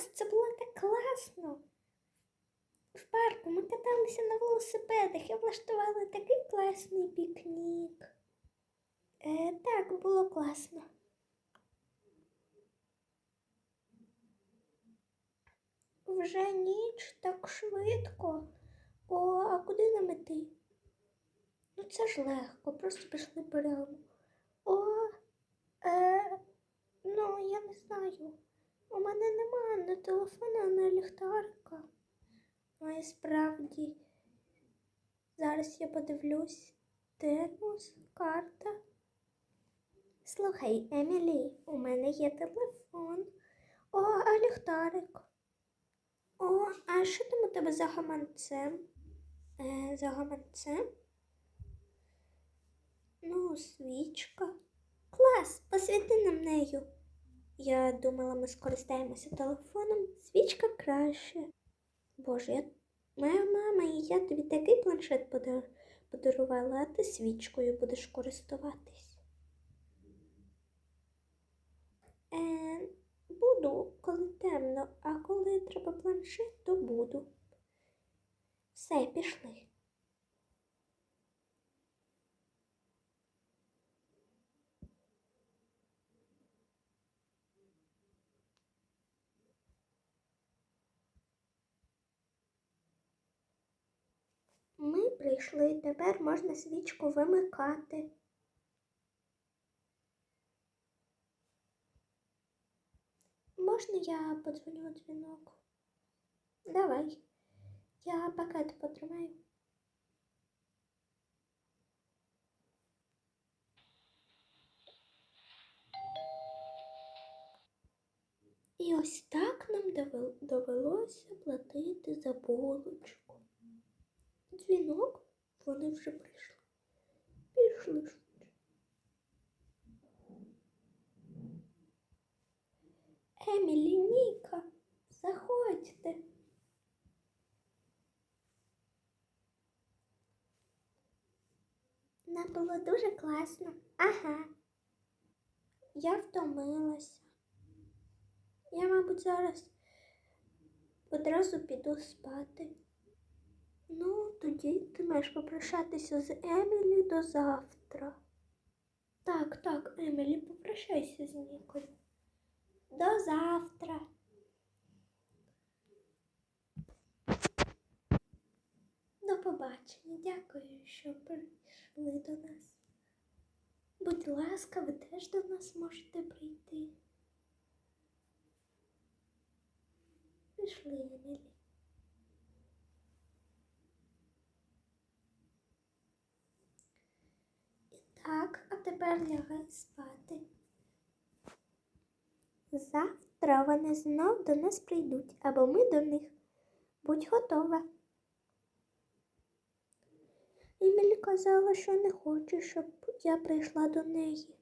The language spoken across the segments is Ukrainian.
клас, це було так класно. В парку ми каталися на велосипедах і влаштували такий класний пікнік. Е, так, було класно. Вже ніч так швидко. О, а куди нам іти? Ну це ж легко, просто пішли прямо. О, е, ну я не знаю. У мене немає ні телефона, ні ліхтарика. Ну і справді. Зараз я подивлюсь. Термос, карта. Слухай, Емілі, у мене є телефон. О, а ліхтарик. О, а що там у тебе за гаманцем? Е, за гаманцем? Ну, свічка. Клас, посвіти нам нею. Я думала, ми скористаємося телефоном. Свічка краще. Боже, я... моя мама і я тобі такий планшет подар... подарувала, а ти свічкою будеш користуватись. Е, буду, коли темно, а коли треба планшет, то буду. Все, пішли. Ми прийшли, тепер можна свічку вимикати. Можна я подзвоню дзвінок? Давай. Я пакет потримаю. І ось так нам довелося платити за булочку. Дзвінок, вони вже прийшли. Пішли швидше. Емілі, Ніка, заходьте. Нам було дуже класно. Ага. Я втомилася. Я, мабуть, зараз одразу піду спати. Ну, тоді ти маєш попрощатися з Емілі до завтра. Так, так, Емілі, попрощайся з Нікою. До завтра. До побачення. Дякую, що прийшли до нас. Будь ласка, ви теж до нас можете прийти. Пішли, Емілі. Так, а тепер лягай спати. Завтра вони знов до нас прийдуть, або ми до них. Будь готова. Емілі казала, що не хоче, щоб я прийшла до неї.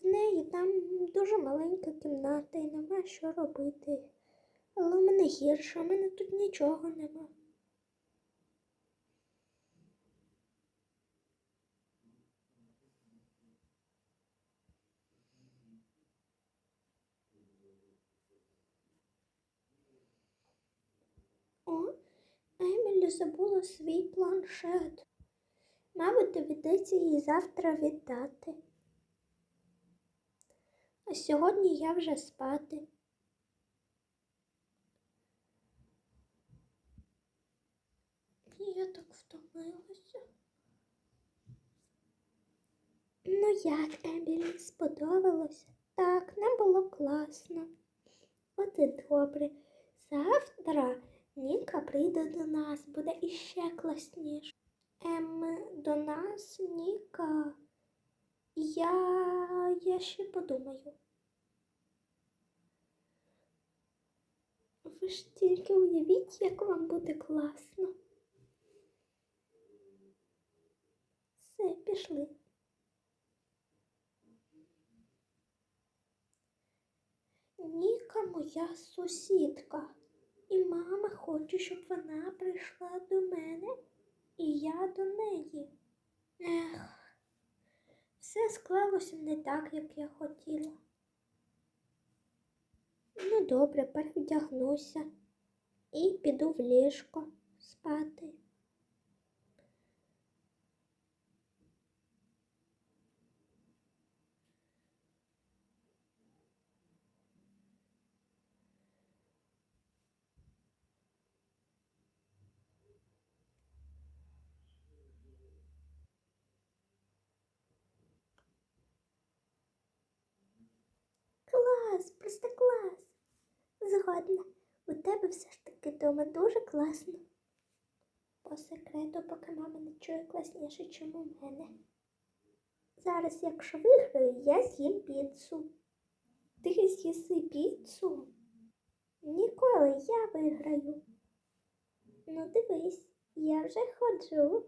В неї там дуже маленька кімната і нема що робити. Але в мене гірше, у мене тут нічого нема. О, Емілі забула свій планшет. Мабуть, доведеться їй завтра віддати. А сьогодні я вже спати. Я так втомилася. Ну як, Емілі, сподобалося? Так, нам було класно. От і добре. Завтра Ніка прийде до нас, буде іще класніше. Ем, до нас, Ніка. Я, я ще подумаю. Ви ж тільки уявіть, як вам буде класно. Все, пішли. Ніка моя сусідка. І мама хоче, щоб вона прийшла до мене, і я до неї. Ех, все склалося не так, як я хотіла. Ну, добре, перевдягнуся і піду в ліжко спати. Клас, просто клас. Згодна. У тебе все ж таки вдома дуже класно. По секрету, поки мама не чує класніше, ніж у мене. Зараз, якщо виграю, я з'їм піцу. Ти з'їси піцу? Ніколи я виграю. Ну, дивись, я вже ходжу.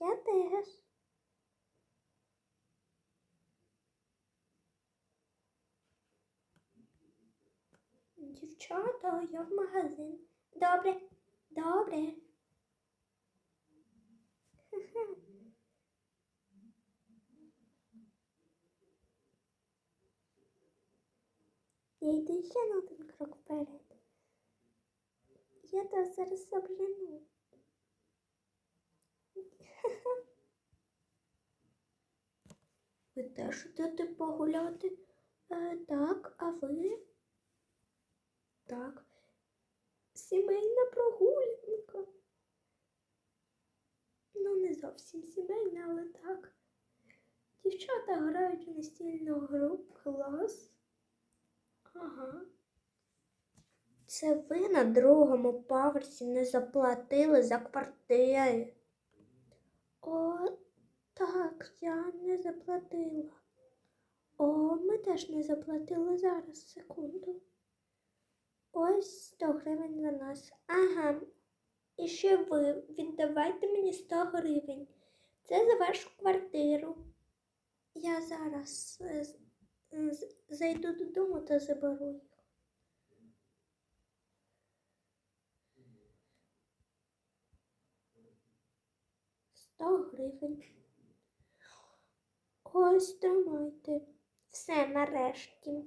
Я теж. Дівчата, я в магазин. Добре, добре. Я йду ще на один крок вперед. Я то зараз обжену. Ви теж йдете погуляти? Е, так, а ви? Так. Сімейна прогулянка. Ну, не зовсім сімейна, але так. Дівчата грають у настільну гру клас. Ага. Це ви на другому поверсі не заплатили за квартири. О, так, я не заплатила. О, ми теж не заплатили зараз, секунду. Ось 100 гривень за нас. Ага. І ще ви віддавайте мені 100 гривень. Це за вашу квартиру. Я зараз е, зайду додому та заберу їх. Сто гривень. Ось тримайте. Все нарешті.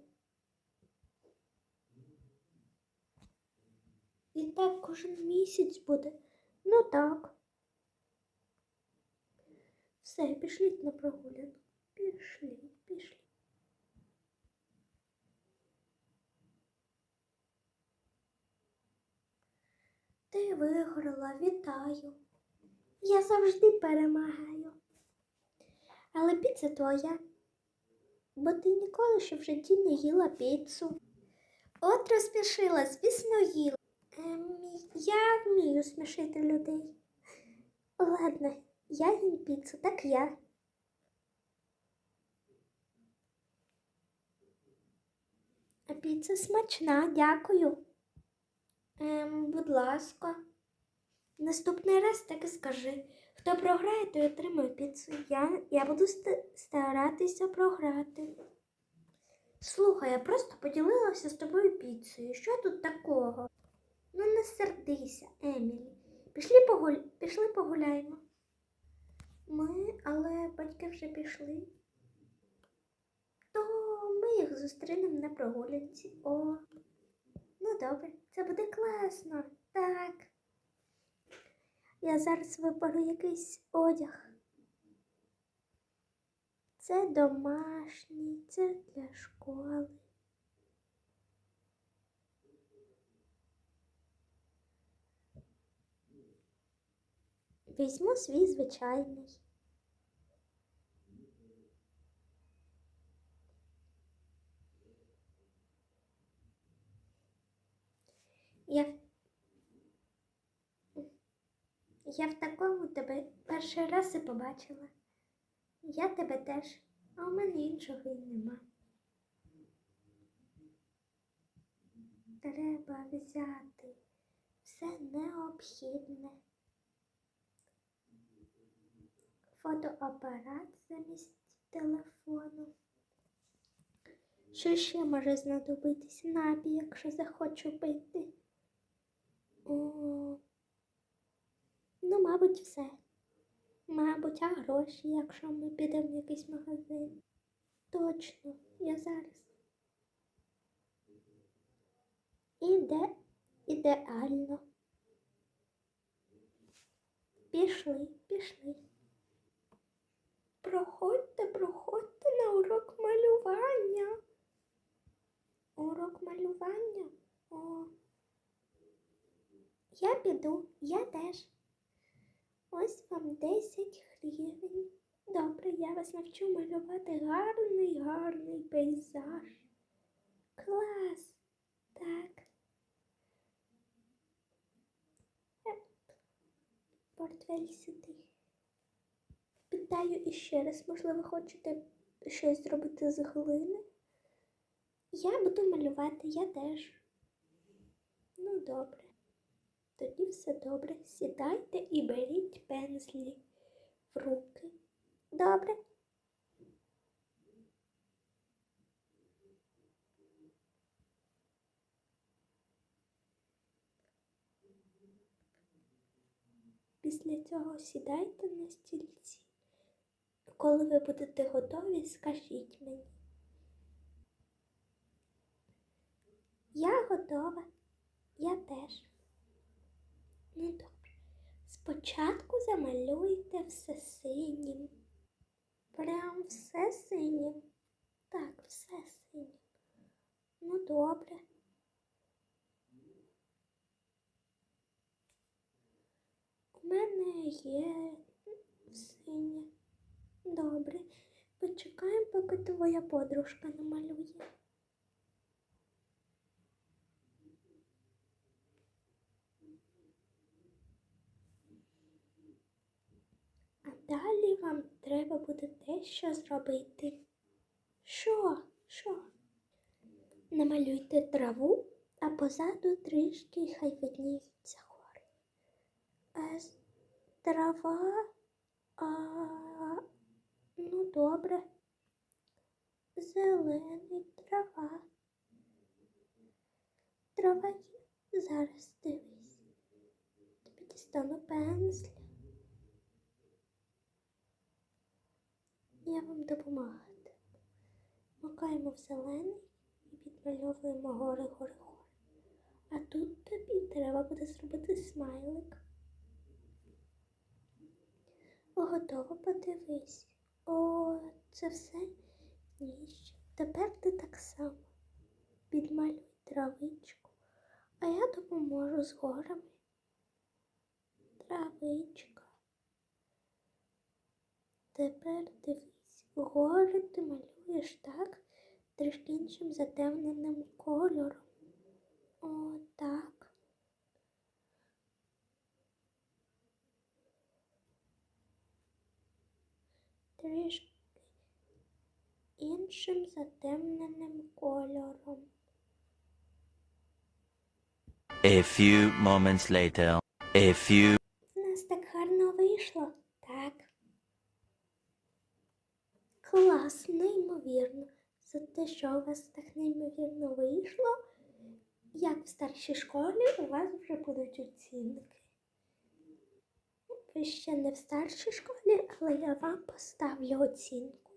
І так кожен місяць буде. Ну так. Все, пішліть на прогулянку. Пішліть, пішліть. Ти виграла, вітаю. Я завжди перемагаю. Але піца твоя. Бо ти ніколи ще в житті не їла піцу. От розпішила, звісно, їла. Ем, я вмію смішити людей. Ладно, я їм піцу, так я. А піца смачна, дякую. Ем, будь ласка. Наступний раз так і скажи. Хто програє, той отримує піцу. Я, я буду старатися програти. Слухай, я просто поділилася з тобою піцею. Що тут такого? Не сердися, Емілі. Пішли, погуль... Пішли погуляємо. Ми, але батьки вже пішли. То ми їх зустрінемо на прогулянці. О, ну добре, це буде класно. Так. Я зараз виберу якийсь одяг. Це домашній, це для школи. Візьму свій звичайний. Я Я в такому тебе перший раз і побачила. Я тебе теж, а у мене іншого й нема. Треба взяти все необхідне. Фотоапарат замість телефону. Що ще може знадобитись напій, якщо захочу пити? О, Ну, мабуть, все. Мабуть, а гроші, якщо ми підемо в якийсь магазин. Точно, я зараз. Іде ідеально. Пішли, пішли. Проходьте, проходьте на урок малювання. Урок малювання? О. Я піду, я теж. Ось вам 10 гривень. Добре, я вас навчу малювати гарний, гарний пейзаж. Клас. Так. Еп. Портфель сюди. Питаю іще раз, можливо, хочете щось зробити з глини? Я буду малювати, я теж. Ну, добре. Тоді все добре. Сідайте і беріть пензлі в руки. Добре. Після цього сідайте на стільці. Коли ви будете готові, скажіть мені. Я готова. Я теж. Ну добре. Спочатку замалюйте все синім. Прям все синім. Так, все синім. Ну добре. У мене є синє. Добре. Почекаємо, поки твоя подружка намалює. А далі вам треба буде дещо зробити. Що? Що? Намалюйте траву, а позаду трішки хай видніються гори. А трава. А, ну, добре. Зелений трава. Трава. Зараз дивись. Тобі дістану пензля. Я вам допомагати. Макаємо в зелений і підмальовуємо гори, гори, гори. А тут тобі треба буде зробити смайлик. Готово, подивись. О, це все ніщо. Тепер ти так само підмалюй травичку, а я допоможу з горами. Травичка. Тепер дивись, гори ти малюєш так, трішки іншим затемненим кольором. О, так. Трішки іншим затемненим кольором. A few moments later. A few В нас так гарно вийшло, так. Клас, неймовірно. За те, що у вас так неймовірно вийшло, як в старшій школі у вас вже будуть оцінки. Ви ще не в старшій школі, але я вам поставлю оцінку.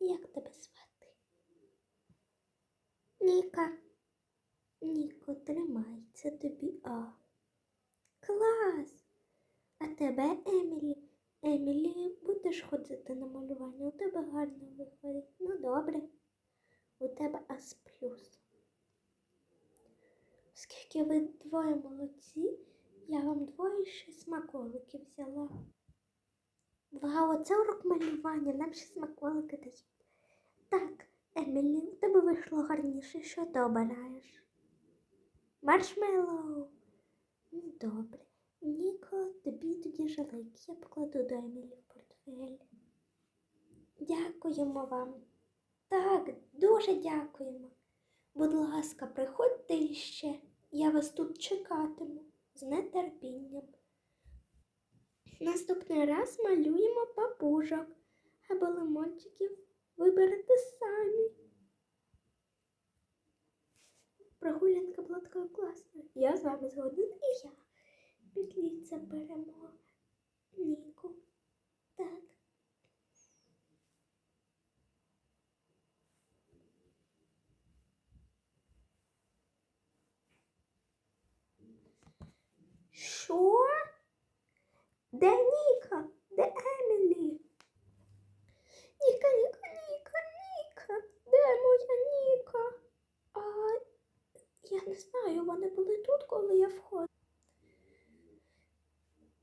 Як тебе звати? Ніка. Ніко, тримай, тобі А. Клас! А тебе, Емілі? Емілі, будеш ходити на малювання, у тебе гарно виходить. Ну, добре. У тебе А з плюс. Оскільки ви двоє молодці, я вам двоє ще смаколики взяла. Вау, це урок малювання, нам ще смаколики дають. Так, Емілі, у тебе вийшло гарніше, що ти обираєш? Маршмеллоу. Добре. Ніко, тобі тоді жалик. Я покладу до Емілі в портфель. Дякуємо вам. Так, дуже дякуємо. Будь ласка, приходьте іще. Я вас тут чекатиму з нетерпінням. Наступний раз малюємо папужок або лимончиків виберете самі. Прогулянка була такою класною. Я з вами згоден і я. Підліться беремо Ніку. Так. Що? Де Ніка? Де Емілі? Ніка, Ніка, Ніка, Ніка. Де моя Ніка? А я не знаю, вони були тут, коли я входила.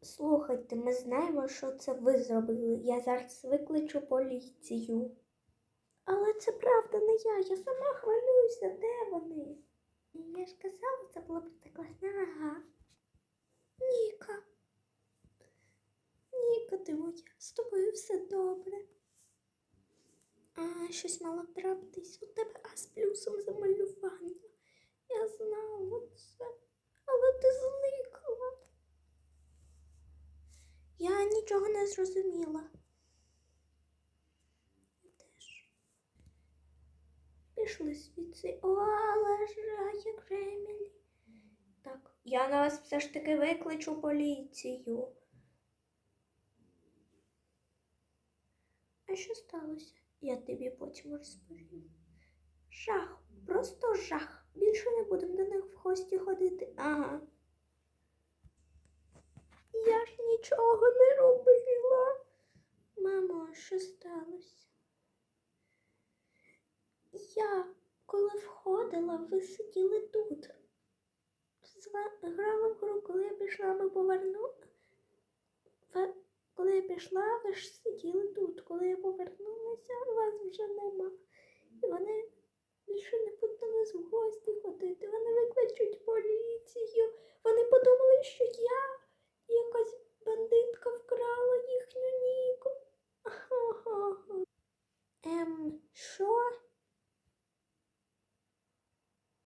Слухайте, ми знаємо, що це ви зробили. Я зараз викличу поліцію. Але це правда не я. Я сама хвилююся, де вони? Я ж казала, це була б класна ага. Ніка. Ніка, ти моя, з тобою все добре. А, щось мало трапитись. У тебе А з плюсом замалювання. Я знала це. Але ти зникла. Я нічого не зрозуміла. Пішли звідси. О, але ж як же Емілі. Так, я на вас все ж таки викличу поліцію. А що сталося? Я тобі потім розповім. Жах, просто жах. Більше не будемо до них в гості ходити. Ага. Я ж нічого не робила. Мамо, що сталося? Я, коли входила, ви сиділи тут. Грала гру, коли я пішла, ми повернули. Коли я пішла, ви ж сиділи тут. Коли я повернулася, вас вже нема. І вони більше не нас в гості ходити. Вони викличуть поліцію. Вони подумали, що я якась бандитка вкрала їхню ніку. Ем, що?